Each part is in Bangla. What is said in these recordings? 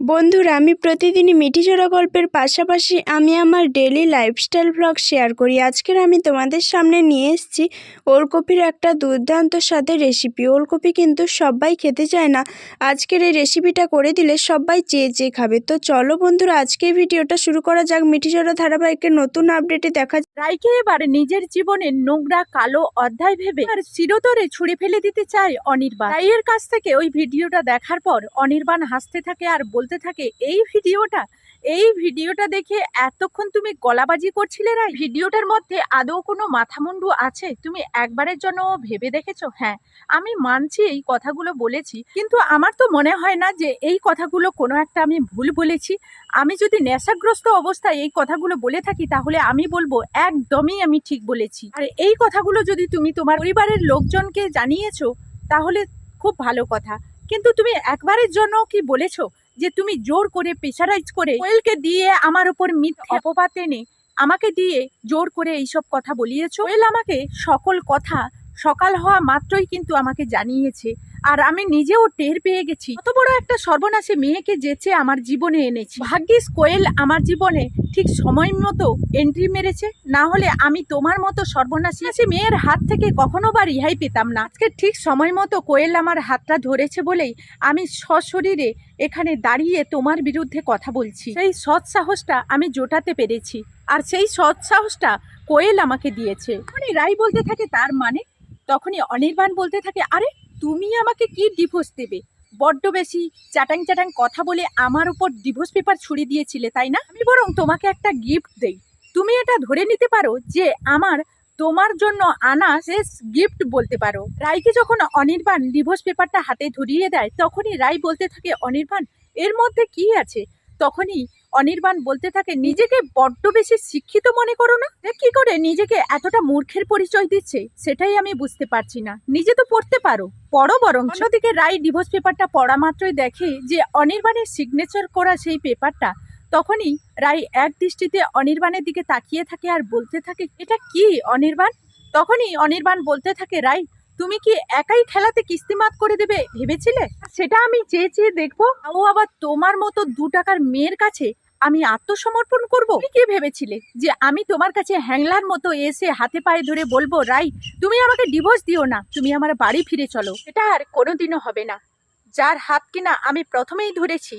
বন্ধুরা, আমি প্রতিদিনই মিঠিঝোড়া গল্পের পাশাপাশি আমি আমার ডেলি লাইফস্টাইল ব্লগ শেয়ার করি। আজকের আমি তোমাদের সামনে নিয়ে এসেছি ওলকপির একটা দুর্দান্ত স্বাদের রেসিপি ওলকপি কিন্তু সবাই খেতে চায় না। আজকের এই রেসিপিটা করে দিলে সবাই চেয়ে চেয়ে খাবে। তো চলো বন্ধুরা আজকে ভিডিওটা শুরু করা যাক। মিঠিঝোড়া ধারাবাহিকের নতুন আপডেটে দেখা রাইকে এবার নিজের জীবনের নোংরা কালো অধ্যায় ভেবে আর চিরতরে ছুঁড়ে ফেলে দিতে চায় অনির্বাণ। রাইয়ের কাছ থেকে ওই ভিডিওটা দেখার পর অনির্বাণ হাসতে থাকে আর বলতে থাকে, এই ভিডিওটা এই ভিডিওটা দেখে এতক্ষণ তুমি গলাবাজি করছিলে রাই? ভিডিওটার মধ্যে আদৌ কোনো মাথামুন্ডু আছে? তুমি একবারের জন্য ভেবে দেখেছ? হ্যাঁ আমি মানছি এই কথাগুলো বলেছি, কিন্তু আমার তো মনে হয় না যে এই কথাগুলো কোনো একটা আমি ভুল বলেছি। আমি যদি নেশাগ্রস্ত অবস্থায় এই কথাগুলো বলে থাকি, তাহলে আমি বলব একদমই আমি ঠিক বলেছি। আর এই কথাগুলো যদি তুমি তোমার পরিবারের লোকজনকে জানিয়েছো, তাহলে খুব ভালো কথা। কিন্তু তুমি একবারের জন্য কি বলেছ? যে তুমি জোর করে প্রেশারাইজ করে কোয়েলকে দিয়ে আমার উপর মিথ্যে অপবাদ এনে আমাকে দিয়ে জোর করে এইসব কথা বলিয়েছ। কোয়েল আমাকে সকল কথা সকাল হওয়া মাত্রই কিন্তু আমাকে জানিয়েছে। আর আমি নিজেও টের পেয়ে গেছি। কত বড় একটা সর্বনাশী মেয়েকে যেচে আমার জীবনে এনেছি। ভাগ্যিস কোয়েল আমার জীবনে ঠিক সময় মতো এন্ট্রি মেরেছে। না হলে আমি তোমার মতো সর্বনাশী মেয়ের হাত থেকে কখনো বা রিহাই পেতাম না। আজকে ঠিক সময় মতো কোয়েল আমার হাতটা ধরেছে বলেই আমি সশরীরে এখানে দাঁড়িয়ে তোমার বিরুদ্ধে কথা বলছি। সেই সৎ সাহসটা আমি জোটাতে পেরেছি। আর সেই সৎ সাহসটা কোয়েল আমাকে দিয়েছে। তখনই রাই বলতে থাকে তার মানে তখনই অনির্বাণ বলতে থাকে, আরে, তুমি আমাকে কি ডিভোর্স দেবে? বড্ড বেশি চাটাং চাটাং কথা বলে আমার উপর ডিভোর্স পেপার ছুড়ে দিয়েছিলে, তাই না? আমি বরং তোমাকে একটা গিফট দেই। তুমি এটা ধরে নিতে পারো যে আমার, তোমার জন্য আনা শেষ গিফট বলতে পারো। রায়কে যখন অনির্বাণ ডিভোর্স পেপারটা হাতে ধরিয়ে দেয়, তখনই রায় বলতে থাকে, অনির্বাণ, এর মধ্যে কি আছে? তখনই অনির্বাণ বলতে থাকে, নিজেকে বড্ড বেশি শিক্ষিত মনে করো না? কি করে? নিজেকে এতটা মূর্খের পরিচয় দিচ্ছে? সেটাই আমি বুঝতে পারছি না। নিজে তো পড়তে পারো। পড়ো বরং অন্যদিকে রায় ডিভোর্স পেপারটা পড়া মাত্রই দেখে যে অনির্বাণের সিগনেচার করা সেই পেপারটা, তখনই রায় এক দৃষ্টিতে অনির্বাণের দিকে তাকিয়ে থাকে আর বলতে থাকে, এটা কি অনির্বাণ? তখনই অনির্বাণ বলতে থাকে রাই তুমি কি একাই খেলাতে কিস্তিমাত করে দেবে ভেবেছিলে? সেটা আমি চেয়ে চেয়ে দেখব। ও আবার তোমার মতো দু টাকার মেয়ের কাছে আমি আত্মসমর্পণ করব? কি ভেবেছিলে যে আমি তোমার কাছে হ্যাংলার মতো এসে হাতে পায়ে ধরে বলব, রাই, তুমি আমাকে ডিভোর্স দিও না, তুমি আমার বাড়ি ফিরে চলো এটা আর কোনোদিনও হবে না। যার হাত কিনা আমি প্রথমেই ধরেছি,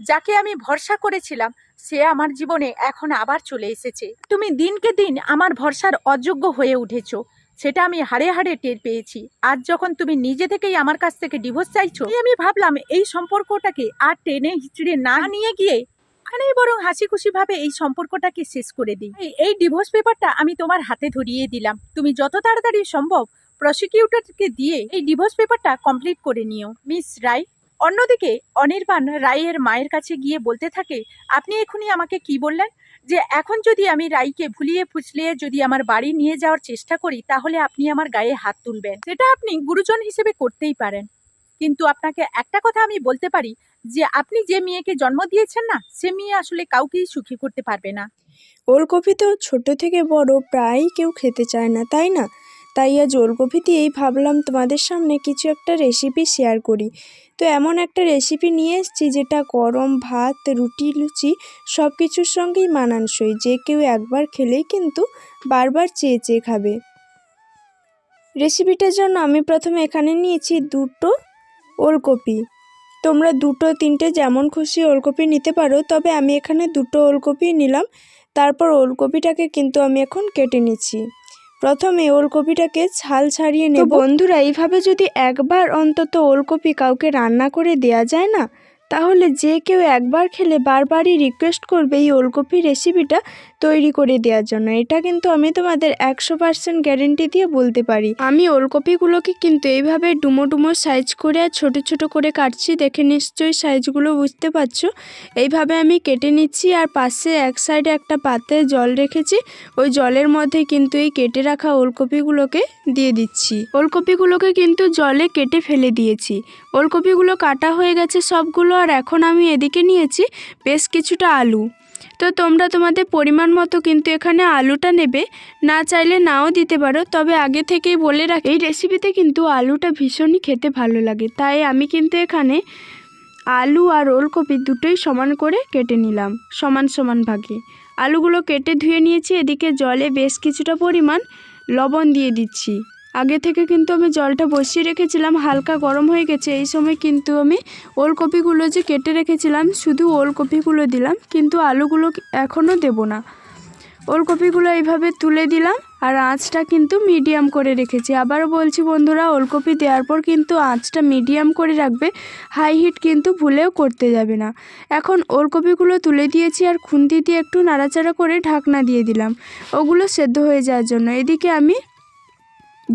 যাকে আমি ভরসা করেছিলাম, সে আমার জীবনে এখন আবার চলে এসেছে। তুমি দিনকে দিন আমার ভরসার অযোগ্য হয়ে উঠেছো। সেটা আমি হাড়ে হাড়ে টের পেয়েছি। আজ যখন তুমি নিজে থেকেই আমার কাছ থেকে ডিভোর্স চাইছো আমি ভাবলাম এই সম্পর্কটাকে আর টেনে হিচড়ে না নিয়ে গিয়ে এখানেই বরং হাসি খুশি ভাবে এই সম্পর্কটাকে শেষ করে দিই। এই- ডিভোর্স পেপারটা আমি তোমার হাতে ধরিয়ে দিলাম। তুমি যত তাড়াতাড়ি সম্ভব প্রসিকিউটরকে দিয়ে এই ডিভোর্স পেপারটা কমপ্লিট করে নিও। মিস রায় অন্যদিকে অনির্বাণ রায়ের মায়ের কাছে গিয়ে বলতে থাকে, আপনি এখনই আমাকে কি বললেন? যে এখন যদি আমি রাইকে ভুলিয়ে ফুসলিয়ে যদি আমার বাড়ি নিয়ে যাওয়ার চেষ্টা করি, তাহলে আপনি আমার গায়ে হাত তুলবেন। সেটা আপনি গুরুজন হিসেবে করতেই পারেন। কিন্তু আপনাকে একটা কথা আমি বলতে পারি, যে আপনি যে মেয়েকে জন্ম দিয়েছেন না, সে মেয়ে আসলে কাউকেই সুখী করতে পারবে না। ওলকপি তো ছোট থেকে বড়, প্রায়ই কেউ খেতে চায় না, তাই না? তাই আজ ওলকপি দিয়েই ভাবলাম তোমাদের সামনে কিছু একটা রেসিপি শেয়ার করি। তো এমন একটা রেসিপি নিয়ে এসেছি যেটা গরম ভাত, রুটি, লুচি সব কিছুর সঙ্গেই মানানসই। যে কেউ একবার খেলেই কিন্তু বারবার চেয়ে চেয়ে খাবে। রেসিপিটার জন্য আমি প্রথমে এখানে নিয়েছি দুটো ওলকপি। তোমরা দুটো, তিনটে যেমন খুশি ওলকপি নিতে পারো, তবে আমি এখানে দুটো ওলকপি নিলাম। তারপর ওলকপিটাকে কিন্তু আমি এখন কেটে নিচ্ছি। প্রথমে ওলকপিটাকে ছাল ছাড়িয়ে নেব। বন্ধুরা এইভাবে যদি একবার অন্তত ওলকপি কাউকে রান্না করে দেওয়া যায় না তাহলে যে কেউ একবার খেলে বারবারই রিকোয়েস্ট করবে এই ওলকপি রেসিপিটা তৈরি করে দেওয়ার জন্য। এটা কিন্তু আমি তোমাদের একশো পার্সেন্ট গ্যারেন্টি দিয়ে বলতে পারি। আমি ওলকপিগুলোকে কিন্তু এইভাবে ডুমো ডুমো সাইজ করে আর ছোটো ছোটো করে কাটছি, দেখে নিশ্চয়ই সাইজগুলো বুঝতে পারছ। এইভাবে আমি কেটে নিচ্ছি আর পাশে এক সাইডে একটা পাত্রে জল রেখেছি, ওই জলের মধ্যে কিন্তু এই কেটে রাখা ওলকপিগুলোকে দিয়ে দিচ্ছি। ওলকপিগুলোকে কিন্তু জলে কেটে ফেলে দিয়েছি। ওলকপিগুলো কাটা হয়ে গেছে সবগুলো আর এখন আমি এদিকে নিয়েছি বেশ কিছুটা আলু। তো তোমরা তোমাদের পরিমাণ মতো কিন্তু এখানে আলুটা নেবে। না চাইলে নাও দিতে পারো, তবে আগে থেকেই বলে রাখি এই রেসিপিতে কিন্তু আলুটা ভীষণই খেতে ভালো লাগে। তাই আমি কিন্তু এখানে আলু আর ওলকপি দুটোই সমান করে কেটে নিলাম, সমান সমান ভাগে। আলুগুলো কেটে ধুয়ে নিয়েছি, এদিকে জলে বেশ কিছুটা পরিমাণ লবণ দিয়ে দিচ্ছি। আগে থেকে কিন্তু আমি জলটা বসিয়ে রেখেছিলাম, হালকা গরম হয়ে গেছে। এই সময় কিন্তু আমি ওলকপিগুলো যে কেটে রেখেছিলাম, শুধু ওলকপিগুলো দিলাম, কিন্তু আলুগুলো এখনও দেবো না। ওলকপিগুলো এইভাবে তুলে দিলাম আর আঁচটা কিন্তু মিডিয়াম করে রেখেছি। আবারও বলছি বন্ধুরা, ওলকপি দেওয়ার পর কিন্তু আঁচটা মিডিয়াম করে রাখবে, হাই হিট কিন্তু ভুলেও করতে যাবে না। এখন ওলকপিগুলো তুলে দিয়েছি আর খুন্তি দিয়ে একটু নাড়াচাড়া করে ঢাকনা দিয়ে দিলাম। ওগুলো সেদ্ধ হয়ে যাওয়ার জন্য। এদিকে আমি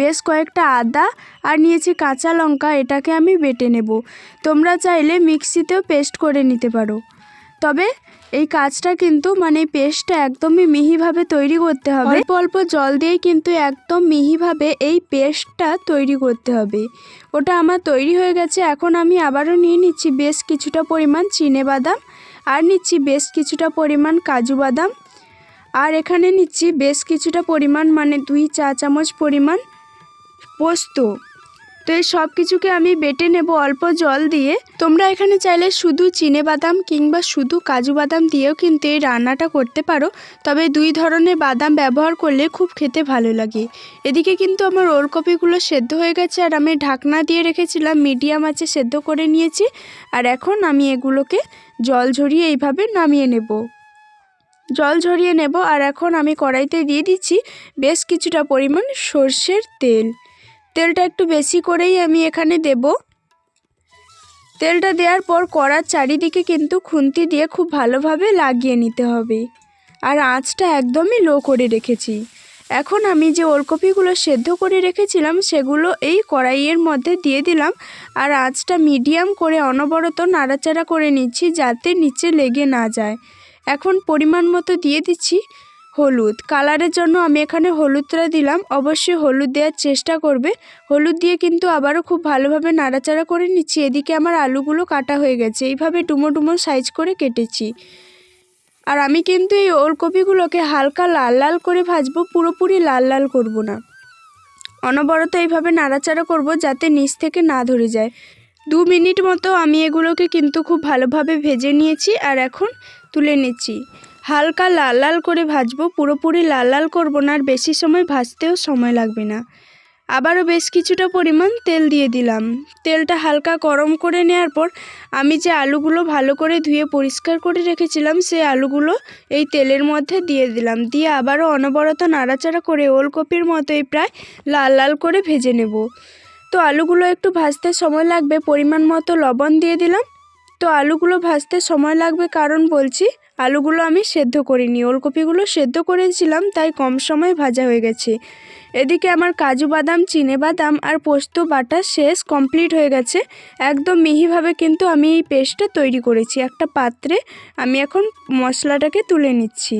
বেশ কয়েকটা আদা আর নিয়েছি কাঁচা লঙ্কা, এটাকে আমি বেটে নেব। তোমরা চাইলে মিক্সিতেও পেস্ট করে নিতে পারো। তবে এই কাজটা কিন্তু মানে পেস্টটা একদমই মিহিভাবে তৈরি করতে হবে। অল্প অল্প জল দিয়েই কিন্তু একদম মিহিভাবে এই পেস্টটা তৈরি করতে হবে। ওটা আমার তৈরি হয়ে গেছে, এখন আমি আবারও নিয়ে নিচ্ছি বেশ কিছুটা পরিমাণ চিনে বাদাম আর নিচ্ছি বেশ কিছুটা পরিমাণ কাজু বাদাম। আর এখানে নিচ্ছি বেশ কিছুটা পরিমাণ মানে দুই চা চামচ পরিমাণ পোস্ত। তো এই সব কিছুকে আমি বেটে নেব অল্প জল দিয়ে। তোমরা এখানে চাইলে শুধু চিনে বাদাম কিংবা শুধু কাজু বাদাম দিয়েও কিন্তু এই রান্নাটা করতে পারো। তবে দুই ধরনের বাদাম ব্যবহার করলে খুব খেতে ভালো লাগে। এদিকে কিন্তু আমার ওলকপিগুলো সেদ্ধ হয়ে গেছে আর আমি ঢাকনা দিয়ে রেখেছিলাম, মিডিয়াম আছে সেদ্ধ করে নিয়েছি। আর এখন আমি এগুলোকে জল ঝরিয়ে এইভাবে নামিয়ে নেব। জল ঝরিয়ে নেব আর এখন আমি কড়াইতে দিয়ে দিচ্ছি বেশ কিছুটা পরিমাণ সর্ষের তেল। তেলটা একটু বেশি করেই আমি এখানে দেব। তেলটা দেওয়ার পর কড়ার চারিদিকে কিন্তু খুন্তি দিয়ে খুব ভালোভাবে লাগিয়ে নিতে হবে। আর আঁচটা একদমই লো করে রেখেছি। এখন আমি যে ওলকপিগুলো সেদ্ধ করে রেখেছিলাম, সেগুলো এই কড়াইয়ের মধ্যে দিয়ে দিলাম। আর আঁচটা মিডিয়াম করে অনবরত নাড়াচাড়া করে নিচ্ছি যাতে নিচে লেগে না যায়। এখন পরিমাণ মতো দিয়ে দিচ্ছি। হলুদ। কালারের জন্য আমি এখানে হলুদটা দিলাম। অবশ্যই হলুদ দেওয়ার চেষ্টা করবে। হলুদ দিয়ে কিন্তু আবারও খুব ভালোভাবে নাড়াচাড়া করে নিচ্ছি। এদিকে আমার আলুগুলো কাটা হয়ে গেছে। এইভাবে ডুমো ডুমো সাইজ করে কেটেছি। আর আমি কিন্তু এই ওলকপিগুলোকে হালকা লাল লাল করে ভাজবো। পুরোপুরি লাল লাল করব না। অনবরত এইভাবে নাড়াচাড়া করব যাতে নিচ থেকে না ধরে যায়। দু মিনিট মতো আমি এগুলোকে কিন্তু খুব ভালোভাবে ভেজে নিয়েছি আর এখন তুলে নিচ্ছি। হালকা লাল লাল করে ভাজবো, পুরোপুরি লাল লাল করব না, আর বেশি সময় ভাজতেও সময় লাগবে না। আবারও বেশ কিছুটা পরিমাণ তেল দিয়ে দিলাম। তেলটা হালকা গরম করে নেওয়ার পর আমি যে আলুগুলো ভালো করে ধুয়ে পরিষ্কার করে রেখেছিলাম সেই আলুগুলো এই তেলের মধ্যে দিয়ে দিলাম। দিয়ে আবারও অনবরত নাড়াচাড়া করে ওলকপির মতোই প্রায় লাল লাল করে ভেজে নেব। তো আলুগুলো একটু ভাজতে সময় লাগবে, পরিমাণ মতো লবণ দিয়ে দিলাম। তো আলুগুলো ভাজতে সময় লাগবে কারণ বলছি আলুগুলো আমি সেদ্ধ করিনি, ওলকপিগুলো সেদ্ধ করেছিলাম, তাই কম সময় ভাজা হয়ে গেছে। এদিকে আমার কাজু বাদাম, চিনে বাদাম আর পোস্ত বাটা শেষ কমপ্লিট হয়ে গেছে। একদম মিহিভাবে কিন্তু আমি এই পেস্টটা তৈরি করেছি। একটা পাত্রে আমি এখন মশলাটাকে তুলে নিচ্ছি।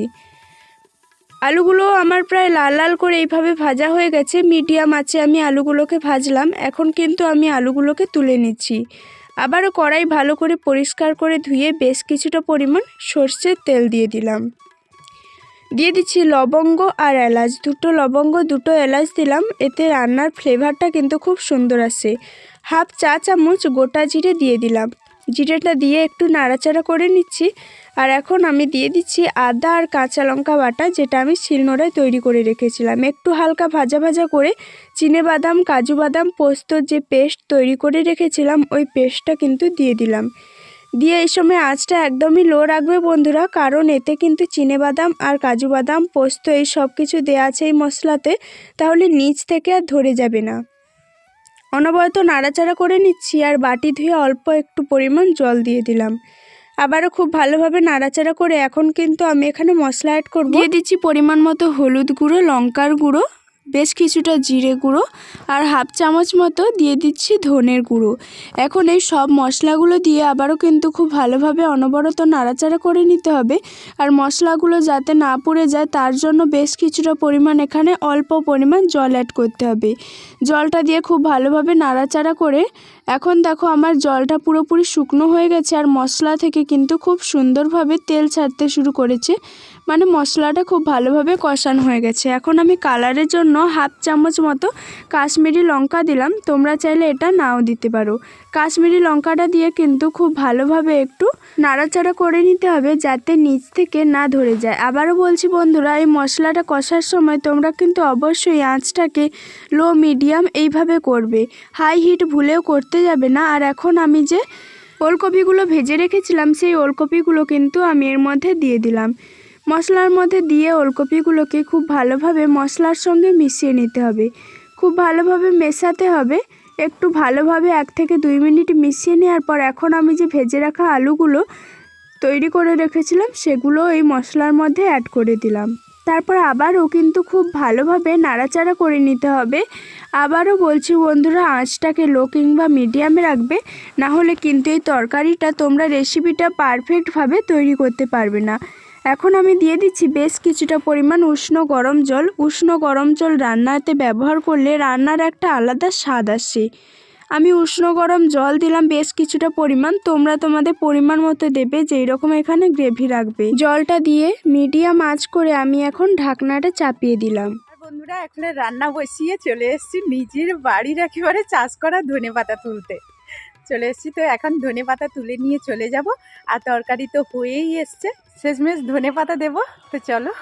আলুগুলো আমার প্রায় লাল লাল করে এইভাবে ভাজা হয়ে গেছে। মিডিয়াম আছে আমি আলুগুলোকে ভাজলাম। এখন কিন্তু আমি আলুগুলোকে তুলে নিচ্ছি। আবারও কড়াই ভালো করে পরিষ্কার করে ধুয়ে বেশ কিছুটা পরিমাণ সর্ষের তেল দিয়ে দিলাম। দিয়ে দিচ্ছি লবঙ্গ আর এলাচ। দুটো লবঙ্গ, দুটো এলাচ দিলাম। এতে রান্নার ফ্লেভারটা কিন্তু খুব সুন্দর আসে। হাফ চা চামচ গোটা জিরে দিয়ে দিলাম। জিরেটা দিয়ে একটু নাড়াচাড়া করে নিচ্ছি। আর এখন আমি দিয়ে দিচ্ছি আদা আর কাঁচা লঙ্কা বাটা, যেটা আমি শিলনোড়ায় তৈরি করে রেখেছিলাম। একটু হালকা ভাজা ভাজা করে চিনে বাদাম, কাজু বাদাম পোস্তর যে পেস্ট তৈরি করে রেখেছিলাম, ওই পেস্টটা কিন্তু দিয়ে দিলাম। দিয়ে এই সময় আঁচটা একদমই লো রাখবে বন্ধুরা, কারণ এতে কিন্তু বাদাম আর কাজু বাদাম, পোস্ত এই সব কিছু দেওয়া আছে এই মশলাতে, তাহলে নিচ থেকে আর ধরে যাবে না। অনবরত নাড়াচাড়া করে নিচ্ছি আর বাটি ধুয়ে অল্প একটু পরিমাণ জল দিয়ে দিলাম। আবারও খুব ভালোভাবে নাড়াচাড়া করে এখন কিন্তু আমি এখানে মশলা অ্যাড করব। দিয়ে দিচ্ছি পরিমাণ মতো হলুদ গুঁড়ো, লঙ্কার গুঁড়ো। বেশ কিছুটা জিরে গুঁড়ো আর হাফ চামচ মতো দিয়ে দিচ্ছি ধনের গুঁড়ো। এখন এই সব মশলাগুলো দিয়ে আবারও কিন্তু খুব ভালোভাবে অনবরত নাড়াচাড়া করে নিতে হবে আর মশলাগুলো যাতে না পুড়ে যায় তার জন্য বেশ কিছুটা পরিমাণ এখানে অল্প পরিমাণ জল অ্যাড করতে হবে। জলটা দিয়ে খুব ভালোভাবে নাড়াচাড়া করে এখন দেখো আমার জলটা পুরোপুরি শুকনো হয়ে গেছে আর মশলা থেকে কিন্তু খুব সুন্দরভাবে তেল ছাড়তে শুরু করেছে। মানে মশলাটা খুব ভালোভাবে কষানো হয়ে গেছে। এখন আমি কালারের জন্য হাফ চামচ মতো কাশ্মীরি লঙ্কা দিলাম। তোমরা চাইলে এটা নাও দিতে পারো। কাশ্মীরি লঙ্কাটা দিয়ে কিন্তু খুব ভালোভাবে একটু নাড়াচাড়া করে নিতে হবে যাতে নিচ থেকে না ধরে যায়। আবারও বলছি বন্ধুরা, এই মশলাটা কষার সময় তোমরা কিন্তু অবশ্যই আঁচটাকে লো, মিডিয়াম এইভাবে করবে। হাই হিট ভুলেও করতে যাবে না। আর এখন আমি যে ওলকপিগুলো ভেজে রেখেছিলাম, সেই ওলকপিগুলো কিন্তু আমি এর মধ্যে দিয়ে দিলাম। মশলার মধ্যে দিয়ে ওলকপিগুলোকে খুব ভালোভাবে মশলার সঙ্গে মিশিয়ে নিতে হবে। খুব ভালোভাবে মেশাতে হবে। একটু ভালোভাবে এক থেকে দুই মিনিট মিশিয়ে নেওয়ার পর এখন আমি যে ভেজে রাখা আলুগুলো তৈরি করে রেখেছিলাম, সেগুলো এই মশলার মধ্যে অ্যাড করে দিলাম। তারপর আবারও কিন্তু খুব ভালোভাবে নাড়াচাড়া করে নিতে হবে। আবারও বলছি বন্ধুরা, আঁচটাকে লো কিংবা মিডিয়ামে রাখবে না হলে কিন্তু এই তরকারিটা তোমরা রেসিপিটা পারফেক্টভাবে তৈরি করতে পারবে না। এখন আমি দিয়ে দিচ্ছি বেশ কিছুটা পরিমাণ উষ্ণ গরম জল। উষ্ণ গরম জল রান্নাতে ব্যবহার করলে রান্নার একটা আলাদা স্বাদ আসে। আমি উষ্ণ গরম জল দিলাম বেশ কিছুটা পরিমাণ। তোমরা তোমাদের পরিমাণ মতো দেবে যেই রকম এখানে গ্রেভি রাখবে। জলটা দিয়ে মিডিয়াম আঁচ করে আমি এখন ঢাকনাটা চাপিয়ে দিলাম। বন্ধুরা, এখানে রান্না বসিয়ে চলে এসেছি। নিজের বাড়ির একেবারে চাষ করা ধনে পাতা তুলতে। চলে এসেছি। তো এখন ধনে পাতা তুলে নিয়ে চলে যাব। আর তরকারি তো হয়েই এসছে। শেষমেশ ধনে পাতা দেবো। তো চলো।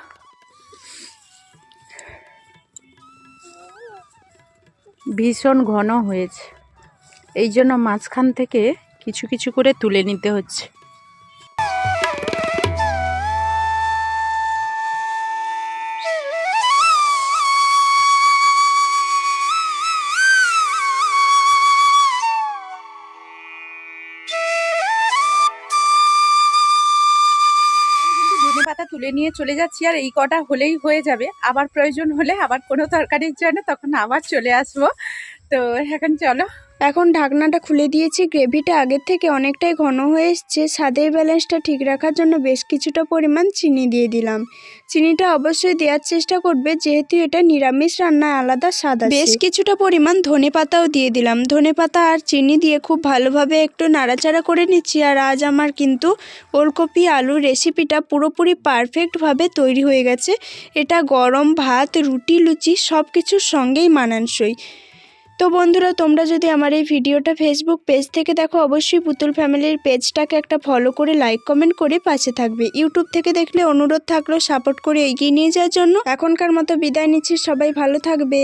ভীষণ ঘন হয়েছে। এই জন্য মাঝখান থেকে কিছু কিছু করে তুলে নিতে হচ্ছে। তুলে নিয়ে চলে যাচ্ছি আর এই কটা হলেই হয়ে যাবে। আবার প্রয়োজন হলে আবার কোনো তরকারির জন্য তখন আবার চলে আসব। তো এখন চলো। এখন ঢাকনাটা খুলে দিয়েছি গ্রেভিটা আগের থেকে অনেকটাই ঘন হয়ে এসছে। স্বাদের ব্যালেন্সটা ঠিক রাখার জন্য বেশ কিছুটা পরিমাণ চিনি দিয়ে দিলাম। চিনিটা অবশ্যই দেওয়ার চেষ্টা করবে যেহেতু এটা নিরামিষ রান্নায় আলাদা স্বাদ আছে। বেশ কিছুটা পরিমাণ ধনে পাতাও দিয়ে দিলাম। ধনে পাতা আর চিনি দিয়ে খুব ভালোভাবে একটু নাড়াচাড়া করে নিচ্ছি আর আজ আমার কিন্তু ওলকপি আলুর রেসিপিটা পুরোপুরি পারফেক্টভাবে তৈরি হয়ে গেছে। এটা গরম ভাত রুটি লুচি সব কিছুর সঙ্গেই মানানসই। তো বন্ধুরা, তোমরা যদি আমার এই ভিডিওটা ফেসবুক পেজ থেকে দেখো, অবশ্যই পুতুল ফ্যামিলির পেজটাকে একটা ফলো করে লাইক কমেন্ট করে পাশে থাকবে। ইউটিউব থেকে দেখলে অনুরোধ থাকলেও সাপোর্ট করে এগিয়ে নিয়ে যাওয়ার জন্য। এখনকার মতো বিদায় নিচ্ছি, সবাই ভালো থাকবে।